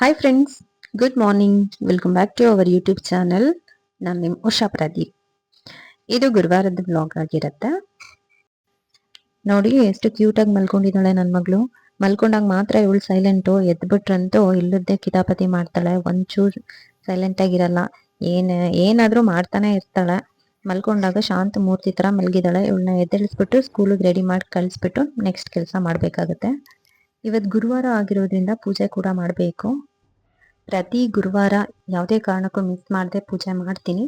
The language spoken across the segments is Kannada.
Hi friends good morning welcome back to our YouTube channel ನಾನು ನಿಮ್ಮ ಉಷಾ ಪ್ರದೀಪ್. ಇದು ಗುರುವಾರದ ಬ್ಲಾಗ್ ಆಗಿರುತ್ತೆ. ನೋಡಿ, ಎಷ್ಟು ಕ್ಯೂಟಾಗಿ ಮಲ್ಕೊಂಡಿದ್ದಾಳೆ ನನ್ನ ಮಗಳು. ಮಲ್ಕೊಂಡಾಗ ಮಾತ್ರ ಇವಳು ಸೈಲೆಂಟು ಎದ್ಬಿಟ್ರಂತೂ ಇಲ್ಲದ್ದೇ ಕಿತಾಪತಿ ಮಾಡ್ತಾಳೆ. ಒಂಚೂರು ಸೈಲೆಂಟ್ ಆಗಿರಲ್ಲ ಏನ್, ಏನಾದ್ರೂ ಮಾಡ್ತಾನೆ ಇರ್ತಾಳೆ. ಮಲ್ಕೊಂಡಾಗ ಶಾಂತ ಮೂರ್ತಿ ತರ ಮಲಗಿದಾಳೆ. ಇವಳನ್ನ ಎದ್ದೇಳಿಸ್ಬಿಟ್ಟು ಸ್ಕೂಲಿಗೆ ರೆಡಿ ಮಾಡಿ ಕಳಿಸ್ಬಿಟ್ಟು ನೆಕ್ಸ್ಟ್ ಕೆಲಸ ಮಾಡಬೇಕಾಗುತ್ತೆ. ಇವತ್ತು ಗುರುವಾರ ಆಗಿರೋದ್ರಿಂದ ಪೂಜೆ ಕೂಡ ಮಾಡಬೇಕು. ಪ್ರತಿ ಗುರುವಾರ ಯಾವುದೇ ಕಾರಣಕ್ಕೂ ಮಿಸ್ ಮಾಡದೆ ಪೂಜೆ ಮಾಡ್ತೀನಿ.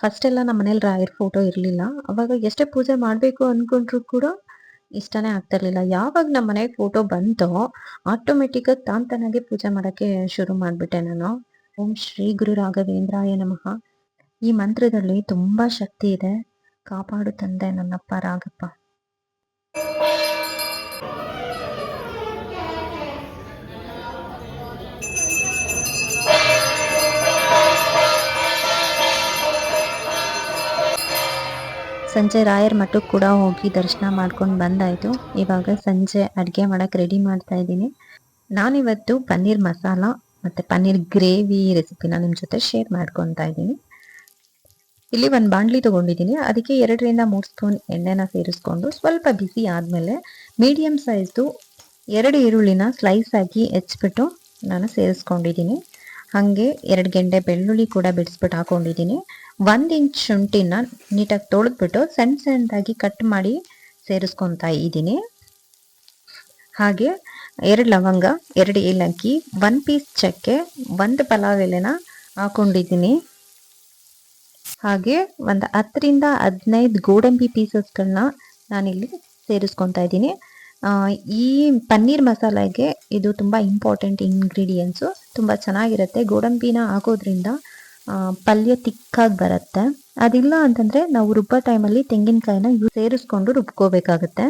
ಫಸ್ಟ್ ಎಲ್ಲ ನಮ್ಮ ಮನೇಲಿ ರಾಯರ್ ಫೋಟೋ ಇರಲಿಲ್ಲ. ಅವಾಗ ಎಷ್ಟೇ ಪೂಜೆ ಮಾಡಬೇಕು ಅಂದ್ಕೊಂಡ್ರು ಕೂಡ ಇಷ್ಟನೇ ಆಗ್ತಿರ್ಲಿಲ್ಲ ಯಾವಾಗ ನಮ್ಮ ಮನೆಗೆ ಫೋಟೋ ಬಂತೋ ಆಟೋಮೆಟಿಕ್ಕಾಗಿ ತಾನ್ ತಾನಾಗೆ ಪೂಜೆ ಮಾಡೋಕ್ಕೆ ಶುರು ಮಾಡಿಬಿಟ್ಟೆ ನಾನು. ಓಂ ಶ್ರೀ ಗುರು ರಾಘವೇಂದ್ರಾಯ ನಮಃ. ಈ ಮಂತ್ರದಲ್ಲಿ ತುಂಬಾ ಶಕ್ತಿ ಇದೆ. ಕಾಪಾಡು ತಂದೆ ನನ್ನಪ್ಪ ರಾಗಪ್ಪ ಸಂಜೆ ರಾಯರ್ ಮಠಕ್ಕೆ ಕೂಡ ಹೋಗಿ ದರ್ಶನ ಮಾಡ್ಕೊಂಡು ಬಂದಾಯಿತು. ಇವಾಗ ಸಂಜೆ ಅಡುಗೆ ಮಾಡೋಕ್ಕೆ ರೆಡಿ ಮಾಡ್ತಾ ಇದ್ದೀನಿ. ನಾನಿವತ್ತು ಪನ್ನೀರ್ ಮಸಾಲ ಮತ್ತು ಪನ್ನೀರ್ ಗ್ರೇವಿ ರೆಸಿಪಿನ ನಿಮ್ಮ ಜೊತೆ ಶೇರ್ ಮಾಡ್ಕೊತಾ ಇದ್ದೀನಿ. ಇಲ್ಲಿ ಒಂದು ಬಾಣಲಿ ತೊಗೊಂಡಿದ್ದೀನಿ. ಅದಕ್ಕೆ ಎರಡರಿಂದ ಮೂರು ಸ್ಪೂನ್ ಎಣ್ಣೆನ ಸೇರಿಸ್ಕೊಂಡು ಸ್ವಲ್ಪ ಬಿಸಿ ಆದಮೇಲೆ ಮೀಡಿಯಮ್ ಸೈಜ್ದು ಎರಡು ಈರುಳ್ಳಿನ ಸ್ಲೈಸ್ ಆಗಿ ಹೆಚ್ಚಿಬಿಟ್ಟು ನಾನು ಸೇರಿಸ್ಕೊಂಡಿದ್ದೀನಿ. ಹಾಗೆ ಎರಡು ಗೆಂಡೆ ಬೆಳ್ಳುಳ್ಳಿ ಕೂಡ ಬಿಡಿಸ್ಬಿಟ್ಟು ಹಾಕೊಂಡಿದ್ದೀನಿ. ಒಂದು ಇಂಚ್ ಶುಂಠಿನ ನೀಟಾಗಿ ತೊಳೆದ್ಬಿಟ್ಟು ಸಣ್ಣ ಸಣ್ಣದಾಗಿ ಕಟ್ ಮಾಡಿ ಸೇರಿಸ್ಕೊತಾ ಇದ್ದೀನಿ. ಹಾಗೆ ಎರಡು ಲವಂಗ, ಎರಡು ಏಲಕ್ಕಿ ಒನ್ ಪೀಸ್ ಚಕ್ಕೆ, ಒಂದು ಪಲಾವ್ ಎಲೆನ ಹಾಕೊಂಡಿದ್ದೀನಿ. ಹಾಗೆ ಒಂದು ಹತ್ತರಿಂದ ಹದಿನೈದು ಗೋಡಂಬಿ ಪೀಸಸ್ಗಳನ್ನ ನಾನಿಲ್ಲಿ ಸೇರಿಸ್ಕೊತಾ ಇದ್ದೀನಿ. ಈ ಪನ್ನೀರ್ ಮಸಾಲೆಗೆ ಇದು ತುಂಬ ಇಂಪಾರ್ಟೆಂಟ್ ಇಂಗ್ರೀಡಿಯೆಂಟ್ಸು ತುಂಬ ಚೆನ್ನಾಗಿರುತ್ತೆ. ಗೋಡಂಬಿನ ಹಾಕೋದ್ರಿಂದ ಪಲ್ಯ ತಿಕ್ಕಾಗಿ ಬರುತ್ತೆ. ಅದಿಲ್ಲ ಅಂತಂದರೆ ನಾವು ರುಬ್ಬೋ ಟೈಮಲ್ಲಿ ತೆಂಗಿನಕಾಯಿನ ಸೇರಿಸ್ಕೊಂಡು ರುಬ್ಕೋಬೇಕಾಗುತ್ತೆ.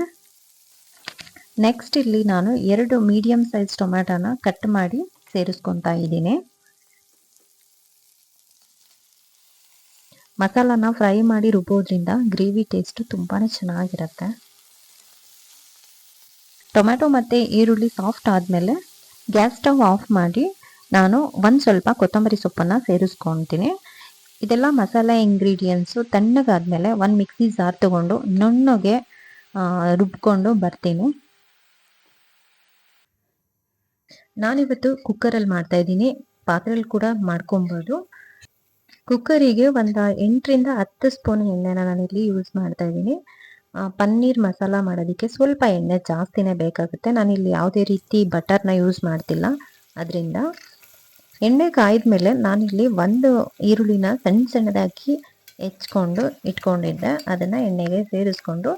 ನೆಕ್ಸ್ಟ್ ಇಲ್ಲಿ ನಾನು ಎರಡು ಮೀಡಿಯಂ ಸೈಜ್ ಟೊಮ್ಯಾಟೋನ ಕಟ್ ಮಾಡಿ ಸೇರಿಸ್ಕೊತಾ ಇದ್ದೀನಿ. ಮಸಾಲಾನ ಫ್ರೈ ಮಾಡಿ ರುಬ್ಬೋದ್ರಿಂದ ಗ್ರೇವಿ ಟೇಸ್ಟು ತುಂಬಾ ಚೆನ್ನಾಗಿರುತ್ತೆ. ಟೊಮ್ಯಾಟೊ ಮತ್ತು ಈರುಳ್ಳಿ ಸಾಫ್ಟ್ ಆದಮೇಲೆ ಗ್ಯಾಸ್ ಸ್ಟವ್ ಆಫ್ ಮಾಡಿ ನಾನು ಒಂದು ಸ್ವಲ್ಪ ಕೊತ್ತಂಬರಿ ಸೊಪ್ಪನ್ನು ಸೇರಿಸ್ಕೊತೀನಿ. ಇದೆಲ್ಲ ಮಸಾಲೆ ಇಂಗ್ರೀಡಿಯೆಂಟ್ಸು ತಣ್ಣಗಾದಮೇಲೆ ಒಂದು ಮಿಕ್ಸಿ ಜಾರ್ ತೊಗೊಂಡು ನುಣ್ಣಗೆ ರುಬ್ಕೊಂಡು ಬರ್ತೀನಿ. ನಾನಿವತ್ತು ಕುಕ್ಕರಲ್ಲಿ ಮಾಡ್ತಾ ಇದ್ದೀನಿ. ಪಾತ್ರೆಯಲ್ಲಿ ಕೂಡ ಮಾಡ್ಕೊಬೋದು. ಕುಕ್ಕರಿಗೆ ಒಂದು ಎಂಟರಿಂದ ಹತ್ತು ಸ್ಪೂನ್ ಎಣ್ಣೆನ ನಾನಿಲ್ಲಿ ಯೂಸ್ ಮಾಡ್ತಾ ಇದ್ದೀನಿ. ಪನ್ನೀರ್ ಮಸಾಲ ಮಾಡೋದಕ್ಕೆ ಸ್ವಲ್ಪ ಎಣ್ಣೆ ಜಾಸ್ತಿನೇ ಬೇಕಾಗುತ್ತೆ. ನಾನಿಲ್ಲಿ ಯಾವುದೇ ರೀತಿ ಬಟರ್ನ ಯೂಸ್ ಮಾಡ್ತಿಲ್ಲ. ಅದರಿಂದ ಎಣ್ಣೆ ಕಾಯ್ದ ಮೇಲೆ ನಾನಿಲ್ಲಿ ಒಂದು ಈರುಳ್ಳಿನ ಸಣ್ಣ ಸಣ್ಣದಾಗಿ ಹೆಚ್ಕೊಂಡು ಇಟ್ಕೊಂಡಿದ್ದೆ. ಅದನ್ನು ಎಣ್ಣೆಗೆ ಸೇರಿಸ್ಕೊಂಡು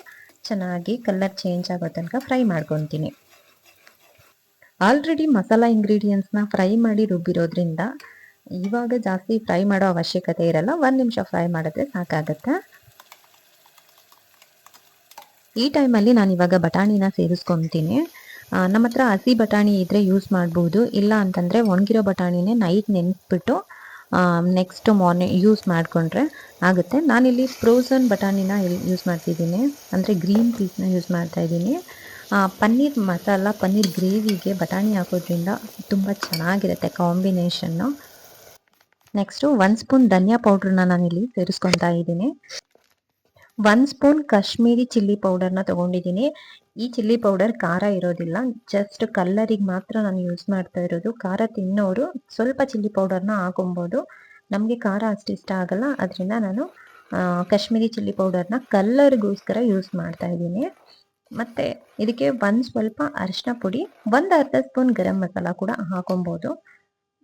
ಚೆನ್ನಾಗಿ ಕಲರ್ ಚೇಂಜ್ ಆಗೋ ತನಕ ಫ್ರೈ ಮಾಡ್ಕೊತೀನಿ. ಆಲ್ರೆಡಿ ಮಸಾಲ ಇಂಗ್ರೀಡಿಯೆಂಟ್ಸ್ನ ಫ್ರೈ ಮಾಡಿ ರುಬ್ಬಿರೋದ್ರಿಂದ ಇವಾಗ ಜಾಸ್ತಿ ಫ್ರೈ ಮಾಡೋ ಅವಶ್ಯಕತೆ ಇರಲ್ಲ. ಒಂದು ನಿಮಿಷ ಫ್ರೈ ಮಾಡಿದ್ರೆ ಸಾಕಾಗತ್ತೆ. ಈ ಟೈಮಲ್ಲಿ ನಾನು ಇವಾಗ ಬಟಾಣಿನ ಸೇರಿಸ್ಕೊತೀನಿ. ನಮ್ಮ ಹತ್ರ ಹಸಿ ಬಟಾಣಿ ಇದ್ದರೆ ಯೂಸ್ ಮಾಡ್ಬೋದು. ಇಲ್ಲ ಅಂತಂದರೆ ಒಣಗಿರೋ ಬಟಾಣಿನೇ ನೈಟ್ ನೆನೆಸ್ಬಿಟ್ಟು ನೆಕ್ಸ್ಟ್ ಮಾರ್ನಿಂಗ್ ಯೂಸ್ ಮಾಡಿಕೊಂಡ್ರೆ ಆಗುತ್ತೆ. ನಾನಿಲ್ಲಿ ಫ್ರೋಸನ್ ಬಟಾಣಿನ ಯೂಸ್ ಮಾಡ್ತಿದ್ದೀನಿ. ಅಂದರೆ ಗ್ರೀನ್ ಪೀಸ್ನ ಯೂಸ್ ಮಾಡ್ತಾಯಿದ್ದೀನಿ ಪನ್ನೀರ್ ಮಸಾಲ, ಪನ್ನೀರ್ ಗ್ರೇವಿಗೆ ಬಟಾಣಿ ಹಾಕೋದ್ರಿಂದ ತುಂಬ ಚೆನ್ನಾಗಿರುತ್ತೆ ಕಾಂಬಿನೇಷನ್ನು ನೆಕ್ಸ್ಟು ಒನ್ ಸ್ಪೂನ್ ಧನಿಯಾ ಪೌಡ್ರನ್ನ ನಾನಿಲ್ಲಿ ಸೇರಿಸ್ಕೊತಾ ಇದ್ದೀನಿ. ಒಂದು ಸ್ಪೂನ್ ಕಾಶ್ಮೀರಿ ಚಿಲ್ಲಿ ಪೌಡರ್ನ ತಗೊಂಡಿದ್ದೀನಿ. ಈ ಚಿಲ್ಲಿ ಪೌಡರ್ ಖಾರ ಇರೋದಿಲ್ಲ. ಜಸ್ಟ್ ಕಲ್ಲರಿಗೆ ಮಾತ್ರ ನಾನು ಯೂಸ್ ಮಾಡ್ತಾ ಇರೋದು. ಖಾರ ತಿನ್ನೋರು ಸ್ವಲ್ಪ ಚಿಲ್ಲಿ ಪೌಡರ್ನ ಹಾಕೊಬೋದು. ನಮಗೆ ಖಾರ ಅಷ್ಟು ಇಷ್ಟ ಆಗಲ್ಲ. ಅದರಿಂದ ನಾನು ಕಾಶ್ಮೀರಿ ಚಿಲ್ಲಿ ಪೌಡರ್ನ ಕಲ್ಲರ್ಗೋಸ್ಕರ ಯೂಸ್ ಮಾಡ್ತಾ ಇದ್ದೀನಿ. ಮತ್ತು ಇದಕ್ಕೆ ಒಂದು ಸ್ವಲ್ಪ ಅರಿಶಿನ ಪುಡಿ, ಒಂದು ಅರ್ಧ ಸ್ಪೂನ್ ಗರಂ ಮಸಾಲ ಕೂಡ ಹಾಕೊಬೋದು.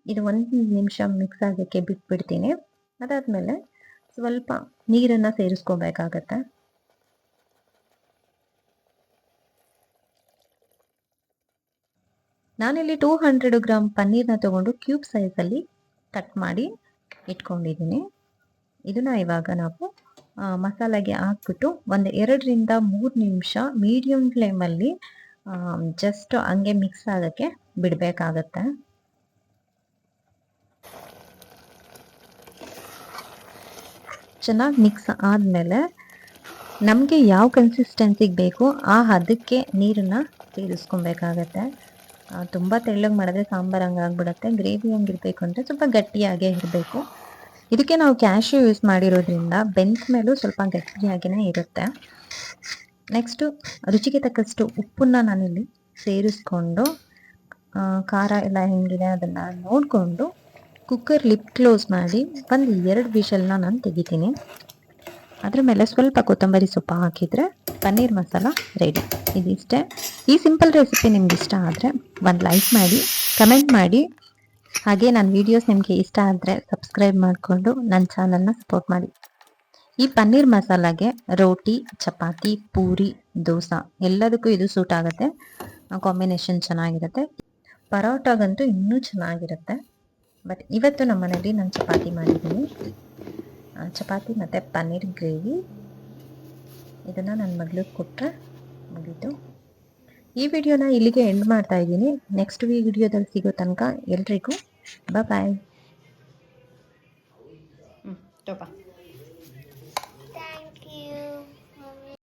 ಇದು ಒಂದು ನಿಮಿಷ ಮಿಕ್ಸ್ ಆಗೋಕ್ಕೆ ಬಿಟ್ಬಿಡ್ತೀನಿ. ಅದಾದಮೇಲೆ ಸ್ವಲ್ಪ ನೀರನ್ನು ಸೇರಿಸ್ಕೋಬೇಕಾಗತ್ತೆ. ನಾನಿಲ್ಲಿ ಟೂ ಹಂಡ್ರೆಡ್ ಗ್ರಾಮ್ ಪನ್ನೀರ್ನ ತಗೊಂಡು ಕ್ಯೂಬ್ ಸೈಜಲ್ಲಿ ಕಟ್ ಮಾಡಿ ಇಟ್ಕೊಂಡಿದ್ದೀನಿ. ಇದನ್ನ ಇವಾಗ ನಾವು ಮಸಾಲೆಗೆ ಹಾಕ್ಬಿಟ್ಟು ಒಂದು ಎರಡರಿಂದ ಮೂರು ನಿಮಿಷ ಮೀಡಿಯಮ್ ಫ್ಲೇಮಲ್ಲಿ ಜಸ್ಟ್ ಹಂಗೆ ಮಿಕ್ಸ್ ಆಗೋಕ್ಕೆ ಬಿಡಬೇಕಾಗತ್ತೆ. ಚೆನ್ನಾಗಿ ಮಿಕ್ಸ್ ಆದಮೇಲೆ ನಮಗೆ ಯಾವ ಕನ್ಸಿಸ್ಟೆನ್ಸಿಗೆ ಬೇಕು, ಆ ಹದಕ್ಕೆ ನೀರನ್ನು ಸೇರಿಸ್ಕೊಬೇಕಾಗತ್ತೆ. ತುಂಬ ತೆಳ್ಳಗೆ ಮಾಡಿದ್ರೆ ಸಾಂಬಾರು ಹಂಗೆ ಆಗ್ಬಿಡುತ್ತೆ. ಗ್ರೇವಿ ಇರಬೇಕು ಅಂದರೆ ಸ್ವಲ್ಪ ಗಟ್ಟಿಯಾಗೇ ಇರಬೇಕು. ಇದಕ್ಕೆ ನಾವು ಕ್ಯಾಶ್ಯೂ ಯೂಸ್ ಮಾಡಿರೋದ್ರಿಂದ ಬೆಂದ ಮೇಲೂ ಸ್ವಲ್ಪ ಗಟ್ಟಿಯಾಗಿಯೇ ಇರುತ್ತೆ. ನೆಕ್ಸ್ಟು ರುಚಿಗೆ ತಕ್ಕಷ್ಟು ಉಪ್ಪನ್ನ ನಾನಿಲ್ಲಿ ಸೇರಿಸ್ಕೊಂಡು ಖಾರ ಎಲ್ಲ ಹೆಂಗಿದೆ ಅದನ್ನು ನೋಡಿಕೊಂಡು ಕುಕ್ಕರ್ ಲಿಪ್ ಕ್ಲೋಸ್ ಮಾಡಿ ಒಂದು ಎರಡು ವಿಷಲ್ನ ನಾನು ತೆಗಿತೀನಿ. ಅದ್ರ ಮೇಲೆ ಸ್ವಲ್ಪ ಕೊತ್ತಂಬರಿ ಸೊಪ್ಪು ಹಾಕಿದರೆ ಪನ್ನೀರ್ ಮಸಾಲ ರೆಡಿ ಇದಿಷ್ಟೇ. ಈ ಸಿಂಪಲ್ ರೆಸಿಪಿ ನಿಮ್ಗೆ ಇಷ್ಟ ಆದರೆ ಒಂದು ಲೈಕ್ ಮಾಡಿ ಕಮೆಂಟ್ ಮಾಡಿ. ಹಾಗೆ ನನ್ನ ವೀಡಿಯೋಸ್ ನಿಮಗೆ ಇಷ್ಟ ಆದರೆ ಸಬ್ಸ್ಕ್ರೈಬ್ ಮಾಡಿಕೊಂಡು ನನ್ನ ಚಾನಲ್ನ ಸಪೋರ್ಟ್ ಮಾಡಿ. ಈ ಪನ್ನೀರ್ ಮಸಾಲಾಗೆ ರೋಟಿ, ಚಪಾತಿ, ಪೂರಿ, ದೋಸೆ ಎಲ್ಲದಕ್ಕೂ ಇದು ಸೂಟ್ ಆಗುತ್ತೆ. ಕಾಂಬಿನೇಷನ್ ಚೆನ್ನಾಗಿರುತ್ತೆ. ಪರೋಟಾಗಂತೂ ಇನ್ನೂ ಚೆನ್ನಾಗಿರುತ್ತೆ. ಬಟ್ ಇವತ್ತು ನಮ್ಮ ಮನೇಲಿ ನಾನು ಚಪಾತಿ ಮಾಡಿದ್ದೀನಿ. ಚಪಾತಿ ಮತ್ತು ಪನ್ನೀರ್ ಗ್ರೇವಿ. ಇದನ್ನು ನನ್ನ ಮಗಳಿಗೆ ಕೊಟ್ಟರೆ ಮುಗೀತು. ಈ ವಿಡಿಯೋನ ಇಲ್ಲಿಗೆ ಎಂಡ್ ಮಾಡ್ತಾ ಇದ್ದೀನಿ. ನೆಕ್ಸ್ಟ್ ವಿಡಿಯೋದಲ್ಲಿ ಸಿಗೋ ತನಕ ಎಲ್ರಿಗೂ ಬಾಯ್ ಹ್ಞೂ